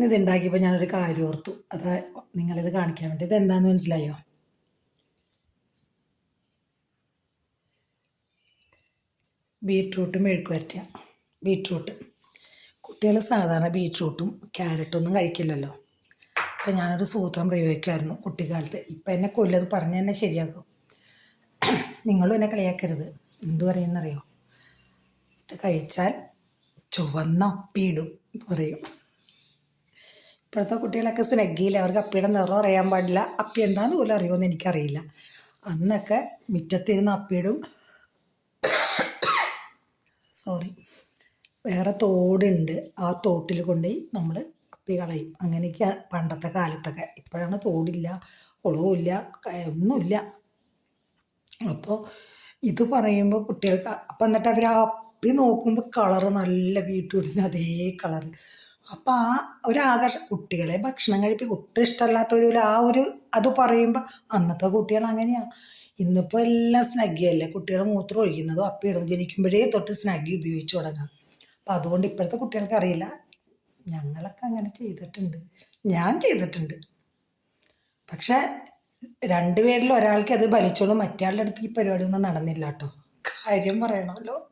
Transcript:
ഇത് ഉണ്ടാക്കിയപ്പോൾ ഞാനൊരു കാര്യം ഓർത്തു. അത് നിങ്ങളിത് കാണിക്കാൻ വേണ്ടി. ഇത് എന്താണെന്ന് മനസ്സിലായോ? ബീട്രൂട്ട് മെഴുക്ക് വരട്ടുക ബീട്രൂട്ട് കുട്ടികൾ സാധാരണ ബീട്രൂട്ടും ക്യാരറ്റും ഒന്നും കഴിക്കില്ലല്ലോ. അപ്പോൾ ഞാനൊരു സൂത്രം പ്രയോഗിക്കുമായിരുന്നു കുട്ടിക്കാലത്ത്. ഇപ്പം എന്നെ കൊല്ലത് പറഞ്ഞ് തന്നെ ശരിയാക്കും. നിങ്ങളും എന്നെ കളിയാക്കരുത്. എന്തു പറയുന്നറിയോ? ഇത് കഴിച്ചാൽ ചുവന്ന ഒപ്പിയിടും എന്ന് പറയും. ഇപ്പോഴത്തെ കുട്ടികളൊക്കെ സ്നഗ്ഗിയില്ല അവർക്ക് അപ്പിയുടെ നിറം അറിയാൻ പാടില്ല. അപ്പി എന്താന്ന് പോലും അറിയുമെന്ന് എനിക്കറിയില്ല. അന്നൊക്കെ മുറ്റത്തിരുന്ന് അപ്പിയിടും. സോറി വേറെ തോടുണ്ട്. ആ തോട്ടിൽ കൊണ്ടുപോയി നമ്മൾ അപ്പി കളയും. അങ്ങനെയൊക്കെ പണ്ടത്തെ കാലത്തൊക്കെ. ഇപ്പോഴാണ് തോടില്ല കുളവുമില്ല ഒന്നുമില്ല. അപ്പോൾ ഇത് പറയുമ്പോൾ കുട്ടികൾക്ക് അപ്പം എന്നിട്ട് അവർ ആ അപ്പി നോക്കുമ്പോൾ കളറ് നല്ല ബീട്രൂട്ടിന് അതേ കളറ്. അപ്പം ആ ഒരു ആകർഷ കുട്ടികളെ ഭക്ഷണം കഴിപ്പി ഒട്ടും ഇഷ്ടമല്ലാത്തവരും ആ ഒരു അത് പറയുമ്പോൾ അന്നത്തെ കുട്ടികൾ അങ്ങനെയാണ് ഇന്നിപ്പോൾ എല്ലാം സ്നഗ്ഗി അല്ലേ കുട്ടികൾ മൂത്രം ഒഴിക്കുന്നതും അപ്പം ഇടുന്നു ജനിക്കുമ്പോഴേ തൊട്ട് സ്നഗ്ഗി ഉപയോഗിച്ച് തുടങ്ങാം. അപ്പം അതുകൊണ്ട് ഇപ്പോഴത്തെ കുട്ടികൾക്ക് അറിയില്ല. ഞങ്ങളൊക്കെ അങ്ങനെ ചെയ്തിട്ടുണ്ട്. ഞാൻ ചെയ്തിട്ടുണ്ട്. പക്ഷെ രണ്ടുപേരിൽ ഒരാൾക്ക് അത് വലിച്ചോളും മറ്റേ അടുത്ത് ഈ പരിപാടി ഒന്നും നടന്നില്ല കേട്ടോ. കാര്യം പറയണമല്ലോ.